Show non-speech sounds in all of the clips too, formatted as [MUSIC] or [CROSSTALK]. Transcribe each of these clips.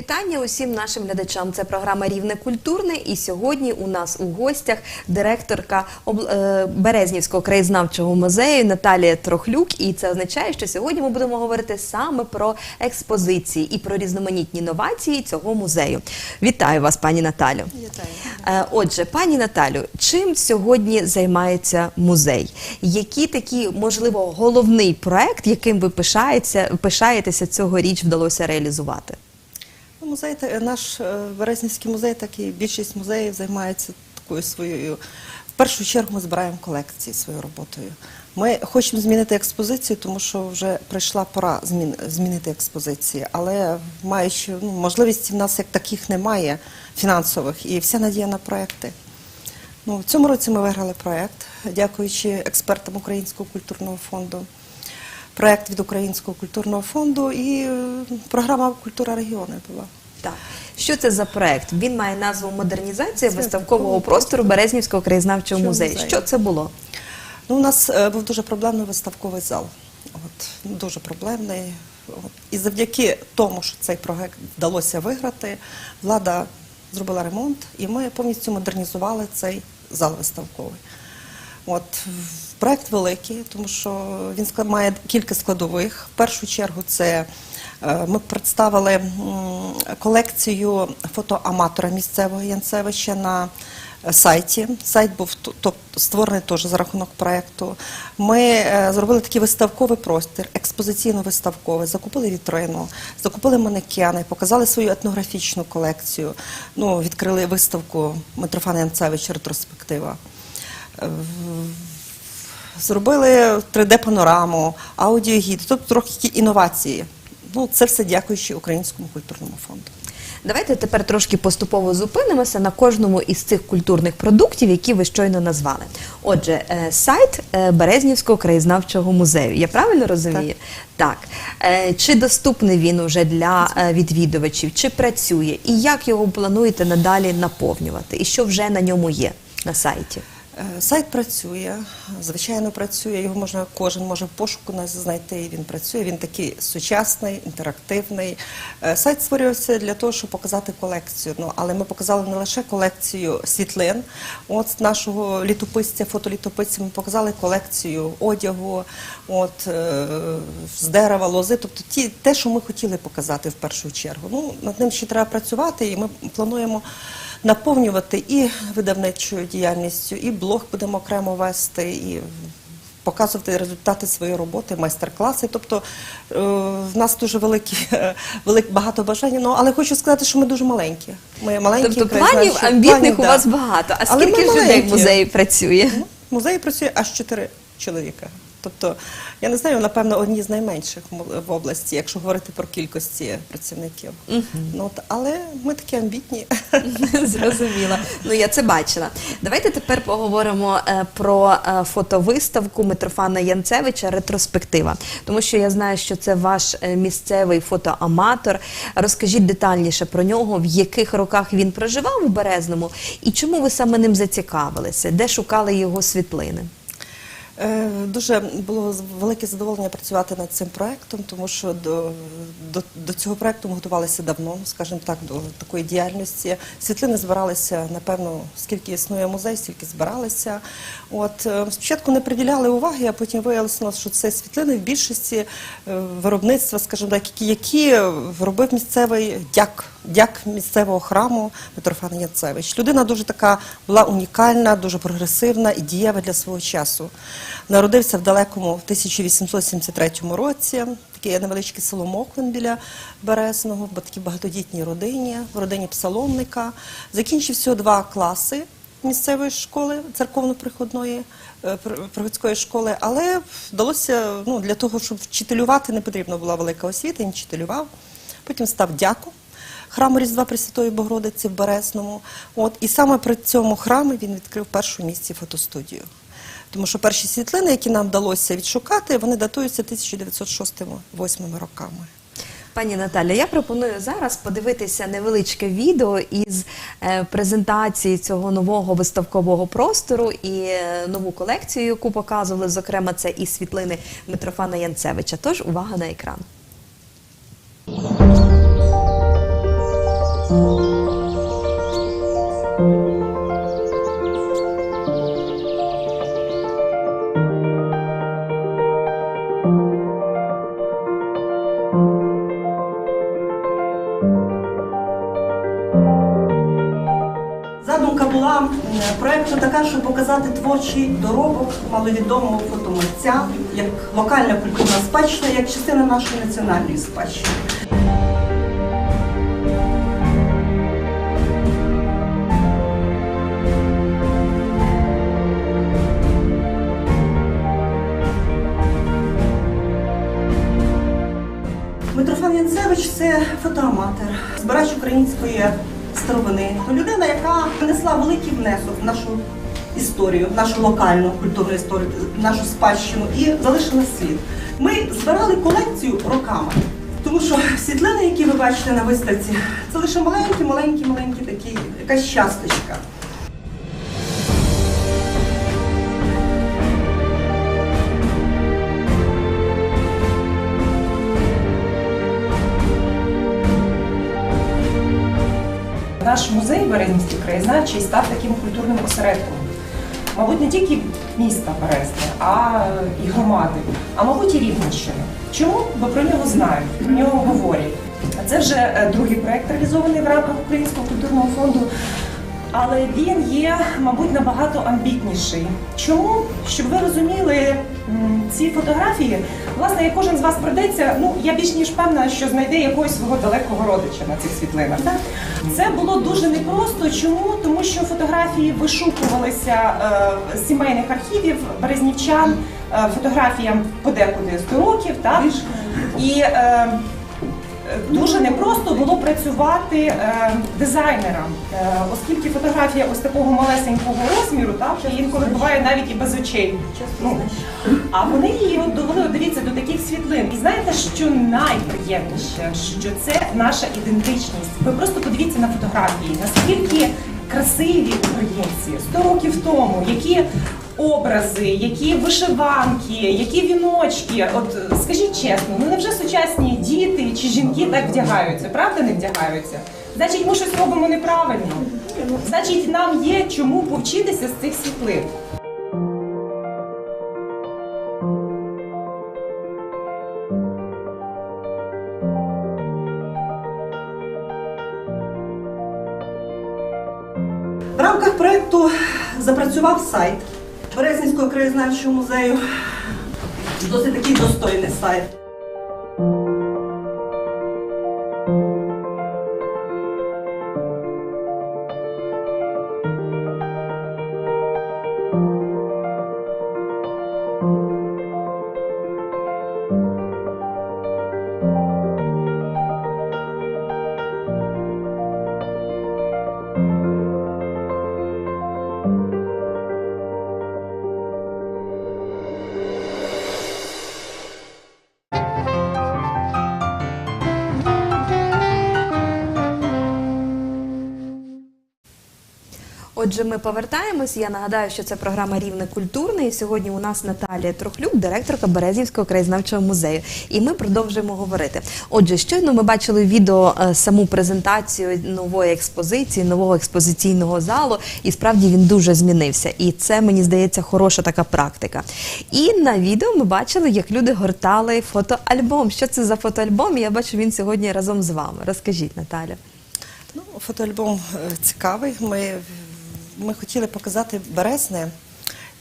Вітання усім нашим глядачам. Це програма Рівне культурне. І сьогодні у нас у гостях директорка е, Березнівського краєзнавчого музею Наталія Трохлюк. І це означає, що сьогодні ми будемо говорити саме про експозиції і про різноманітні новації цього музею. Вітаю вас, пані Наталю. Вітаю. Е, Отже, пані Наталю, чим сьогодні займається музей? Який такий, можливо, головний проект, яким ви пишаєтеся, пишаєтеся цьогоріч вдалося реалізувати? Ну, Музей та- наш е, Березнівський музей, так і більшість музеїв займається такою своєю. В першу чергу ми збираємо колекції своєю роботою. Ми хочемо змінити експозицію, тому що вже прийшла пора змін, змінити експозиції. Але маючи ну, можливості в нас як таких немає фінансових, і вся надія на проекти. Ну, в цьому році ми виграли проект, дякуючи експертам Українського культурного фонду. Проект від Українського культурного фонду і е, програма Культура регіону була. Так, що це за проект? Він має назву Модернізація Це виставкового простору Березнівського краєзнавчого музею. музею? Що це було? Ну, у нас е, був дуже проблемний виставковий зал. От, ну, дуже проблемний. От. І завдяки тому, що цей проект вдалося виграти, влада зробила ремонт, і ми повністю модернізували цей зал виставковий. От, проект великий, тому що він має кілька складових. В першу чергу це е, ми представили колекцію фотоаматора місцевого Янцевича на е, сайті. Сайт був створений теж за рахунок проекту. Ми е, зробили такий виставковий простір, експозиційно-виставковий, закупили вітрину, закупили манекени, показали свою етнографічну колекцію. Ну, відкрили виставку Митрофана Янцевича ретроспектива. Зробили 3D-панораму, аудіогід, тобто трохи інновації. Ну, це все дякуючи Українському культурному фонду. Давайте тепер трошки поступово зупинимося на кожному із цих культурних продуктів, які ви щойно назвали. Отже, е, сайт е, Березнівського краєзнавчого музею. Я правильно розумію? Так. Е, Чи доступний він уже для відвідувачів, чи працює, і як його плануєте надалі наповнювати? І що вже на ньому є на сайті? Е, Сайт працює, звичайно, працює. Його можна кожен може в пошуку нас знайти. і Він працює. Він такий сучасний, інтерактивний. Е, Сайт створювався для того, щоб показати колекцію. Ну але ми показали не лише колекцію світлин. От нашого літописця, фотолітописця, ми показали колекцію одягу, от е, з дерева, лози. Тобто ті, те, що ми хотіли показати в першу чергу. Ну над ним ще треба працювати, і ми плануємо наповнювати і видавничою діяльністю, і блог будемо окремо вести, і показувати результати своєї роботи, майстер-класи. Тобто е, в нас дуже великі, [LAUGHS] велик, багато бажання. Ну, але хочу сказати, що ми дуже маленькі. Ми маленькі Тобто планів амбітних Планів, у да. вас багато. А Але скільки ж людей в музеї працює? Музеї працює аж чотири чоловіка. Тобто, я не знаю, напевно, одні з найменших в області, якщо говорити про кількості працівників. Ну, от, але ми такі амбітні. [LAUGHS] Зрозуміла. Ну я це бачила. Давайте тепер поговоримо е, про е, фотовиставку Митрофана Янцевича Ретроспектива. Тому що я знаю, що це ваш е, місцевий фотоаматор. Розкажіть детальніше про нього, в яких роках він проживав у Березному, і чому ви саме ним зацікавилися, де шукали його світлини? Е, Дуже було велике задоволення працювати над цим проектом, тому що до, цього проекту ми готувалися давно, скажімо так, до такої діяльності. Світлини збиралися, напевно, скільки існує музей, стільки збиралися. Е, спочатку не приділяли уваги, а потім виявилося, що це світлини в більшості е, виробництва, скажімо так, які робив місцевий дяк, дяк місцевого храму Митрофан Яцевич. Людина дуже така була унікальна, дуже прогресивна і дієва для свого часу. Народився в далекому 1873 році. Таке невеличке село Моклин біля Березного, в такій багатодітній родині, в родині псаломника. Закінчив всього два класи місцевої школи, церковно-приходної е, приходської школи, але вдалося ну, для того, щоб вчителювати, не потрібна була велика освіта, він вчителював. Потім став дяком храму Різдва Пресвятої Богородиці в Березному. От, і саме при цьому храмі він відкрив першу в місті фотостудію. Тому що перші світлини, які нам вдалося відшукати, вони датуються 1906-1908 роками. Пані Наталя, я пропоную зараз подивитися невеличке відео із е, презентації цього нового виставкового простору і е, нову колекцію, яку показували. Зокрема, це і світлини Митрофана Янцевича. Тож увага на екран. Задумка була проекту така, щоб показати творчий доробок маловідомого фотомитця як локальна культурна спадщина, як частина нашої національної спадщини. Це фотоаматор, збирач української старовини. Людина, яка внесла великий внесок в нашу історію, в нашу локальну культурну історію, в нашу спадщину і залишила слід. Ми збирали колекцію роками. Тому що світлини, які ви бачите на виставці, це лише маленькі, маленькі, маленькі такі, якась часточка. Наш музей Березнівський краєзнавчий став таким культурним осередком. Мабуть, не тільки міста Березне, а і громади, а мабуть і Рівненщини. Чому? Бо про нього знають, про нього говорять. Це вже е, другий проект реалізований в рамках Українського культурного фонду. Але він є, мабуть, набагато амбітніший. Чому? Щоб ви розуміли, ці фотографії, власне, як кожен з вас пройдеться, ну я більш ніж певна, що знайде якогось свого далекого родича на цих світлинах. Це було дуже непросто. Чому? Тому що фотографії вишукувалися е, з сімейних архівів березнівчан, е, фотографіям подекуди 100 років, так? І е, Дуже непросто було працювати е, дизайнерам, е, оскільки фотографія ось такого малесенького розміру, так і інколи буває навіть і без очей. Ну, а вони її от довели, дивіться, до таких світлин. І знаєте, що найприємніше, що це наша ідентичність. Ви просто подивіться на фотографії, наскільки красиві українці 100 років тому, які образи, які вишиванки, які віночки. От скажіть чесно, ну невже сучасні діти чи жінки так вдягаються? Правда, не вдягаються? Значить, ми щось робимо неправильно. Значить, нам є чому повчитися з цих світлин. В рамках проєкту запрацював сайт Березнівського краєзнавчого музею. Досить такий достойний сайт. Отже, ми повертаємось. Я нагадаю, що це програма Рівне культурне. І сьогодні у нас Наталія Трохлюк, директорка Березівського краєзнавчого музею. І ми продовжуємо говорити. Отже, щойно ми бачили відео е, саму презентацію нової експозиції, нового експозиційного залу, і справді він дуже змінився. І це мені здається хороша така практика. І на відео ми бачили, як люди гортали фотоальбом. Що це за фотоальбом? Я бачу, він сьогодні разом з вами. Розкажіть, Наталя. Ну, фотоальбом е, цікавий. Ми, ми хотіли показати Березне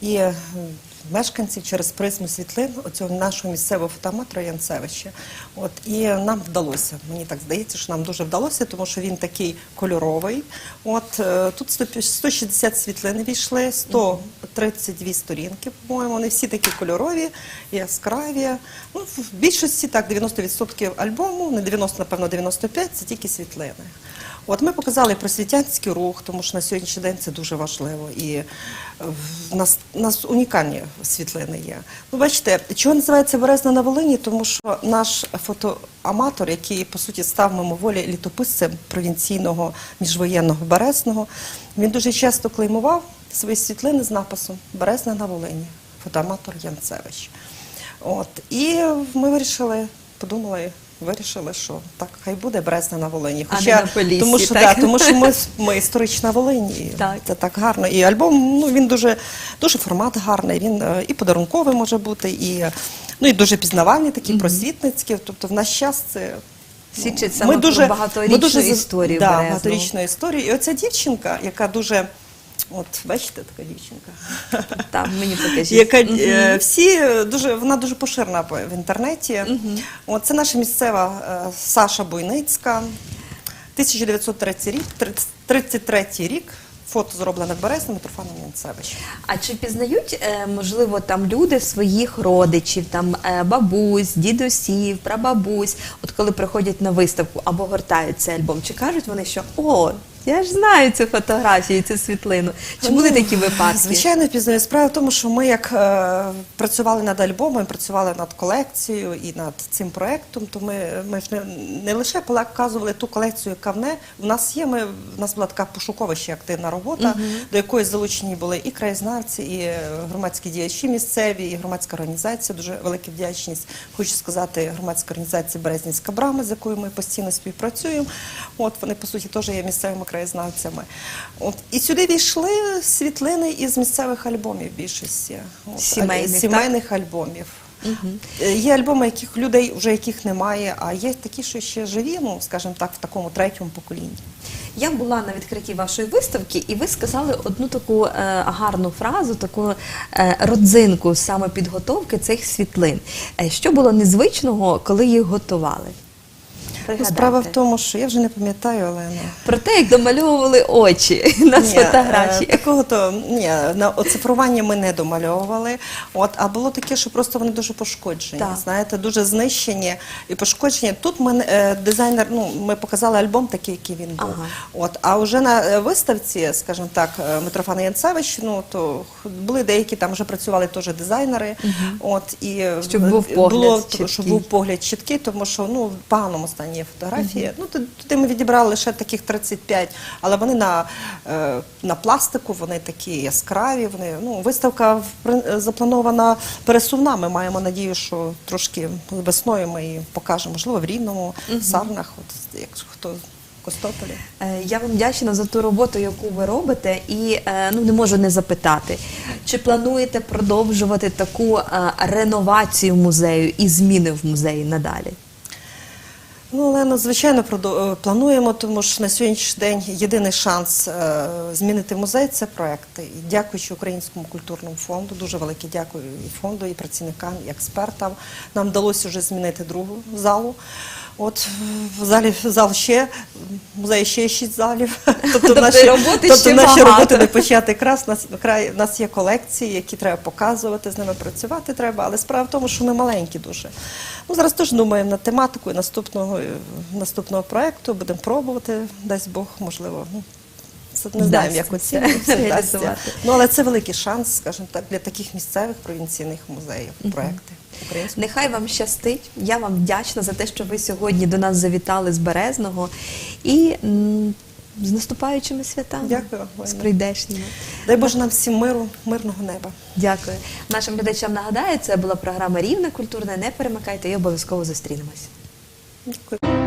і е, мешканців через призму світлин оцього нашого місцевого фотоаматора Янцевича. От, і нам вдалося. Мені так здається, що нам дуже вдалося, тому що він такий кольоровий. От, е, тут 160 світлин війшли, 132 сторінки, по-моєму. Вони всі такі кольорові, яскраві. Ну, в більшості так, 90% альбому, не 90, напевно, 95 це тільки світлини. От ми показали просвітянський рух, тому що на сьогоднішній день це дуже важливо. І е, в нас, у нас унікальні світлини є. Ну, бачите, чого називається Березна на Волині? Тому що наш фотоаматор, який по суті став мимоволі літописцем провінційного міжвоєнного Березного, він дуже часто клеймував свої світлини з написом Березна на Волині, фотоаматор Янцевич. От і ми вирішили, подумали, вирішили, що так хай буде Березна на Волині. А не на Поліссі, тому що так? да, тому що [LAUGHS] ми, ми історична Волинь, і Так. це так гарно. І альбом, ну він дуже дуже формат гарний. Він е, і подарунковий може бути, і ну і дуже пізнавальний, такий просвітницький. Тобто в наш час це. ну, Свідчить саме про багаторічну з- історію да, Березного. багаторічну історію. І оця дівчинка, яка дуже, от бачите, така дівчинка. [LAUGHS] Так, мені покажіть. Яка Мгм. е, всі дуже вона дуже поширена по- в інтернеті. От це наша місцева е, Саша Буйницька. 1933 рік, 33 рік. Фото зроблене в Березні Митрофаном Янцевичем. А чи пізнають, е, можливо, там люди своїх родичів, там е, бабусь, дідусів, прабабусь, от коли приходять на виставку або гортають цей альбом, чи кажуть вони, що о, я ж знаю цю фотографію, цю світлину? Чи були Ну, такі випадки? Звичайно, пізнаю. Справа в тому, що ми як е, працювали над альбомом, працювали над колекцією і над цим проектом, то ми, ми ж не, не лише показували ту колекцію, яка в не в нас є. Ми в нас була така пошукова ще активна робота, до якої залучені були і краєзнавці, і громадські діячі місцеві, і громадська організація. Дуже велика вдячність. Хочу сказати, громадська організація Березнівська брама, з якою ми постійно співпрацюємо. От вони по суті теж є місцевими краєзнавцями. От і сюди війшли світлини із місцевих альбомів більшості. От, Сімейних, так? сімейних альбомів. Е, Є альбоми, яких людей вже яких немає, а є такі, що ще живі, ну скажімо так, в такому третьому поколінні. Я була на відкритті вашої виставки, і ви сказали одну таку е, гарну фразу, таку е, родзинку саме підготовки цих світлин. Е, що було незвичного, коли їх готували? Ну, Пригадайте. справа в тому, що я вже не пам'ятаю, Олена. Про те, як домальовували очі [LAUGHS] на Ні, фотографії. е, Такого то ні, на оцифрування ми не домальовували. От, а було таке, що просто вони дуже пошкоджені. Так. Знаєте, дуже знищені і пошкоджені. Тут ми е, дизайнер, ну ми показали альбом такий, який він був. Ага. От, а вже на е, виставці, скажімо так, е, Митрофана Янцевич, ну то х- були деякі там вже працювали теж дизайнери. От і е, Щоб був е, погляд було, чіткий. щоб був погляд чіткий, тому що ну в поганому стані є фотографії. Ну туди, ми відібрали лише таких 35, але вони на, е, на пластику, вони такі яскраві. Вони ну виставка запланована пересувна. Ми маємо надію, що трошки весною ми її покажемо, можливо, в рівному, сарнах, от якщо хто. Костополі. Е, Я вам вдячна за ту роботу, яку ви робите, і е, ну не можу не запитати, чи плануєте продовжувати таку реновацію музею і зміни в музеї надалі? Ну, Олена, звичайно, е, плануємо, тому що на сьогоднішній день єдиний шанс е, змінити музей це проекти. І дякуючи Українському культурному фонду, дуже велике дякую і фонду, і працівникам, і експертам. Нам вдалося вже змінити другу залу. От в залі в зал ще в музеї ще шість залів. [LAUGHS] Тобто, Тобто роботи тобто ще наші багато. роботи не почати крас. Нас край нас є колекції, які треба показувати, з ними працювати треба. Але справа в тому, що ми маленькі дуже. Ну зараз теж думаємо над тематикою наступного наступного проекту. Будемо пробувати, дасть Бог, можливо. Це не знаємо, як Вдасться це вдасться. реалізувати. Ну але це великий шанс, скажімо так, для таких місцевих провінційних музеїв. Проекти. Нехай вам щастить. Я вам вдячна за те, що ви сьогодні до нас завітали з Березного і м, з наступаючими святами. Дякую, з Олена. прийдешніми. Дай Боже нам всім миру, мирного неба. Дякую. Нашим глядачам нагадаю, це була програма Рівна культурна. Не перемикайте і обов'язково зустрінемось. Дякую.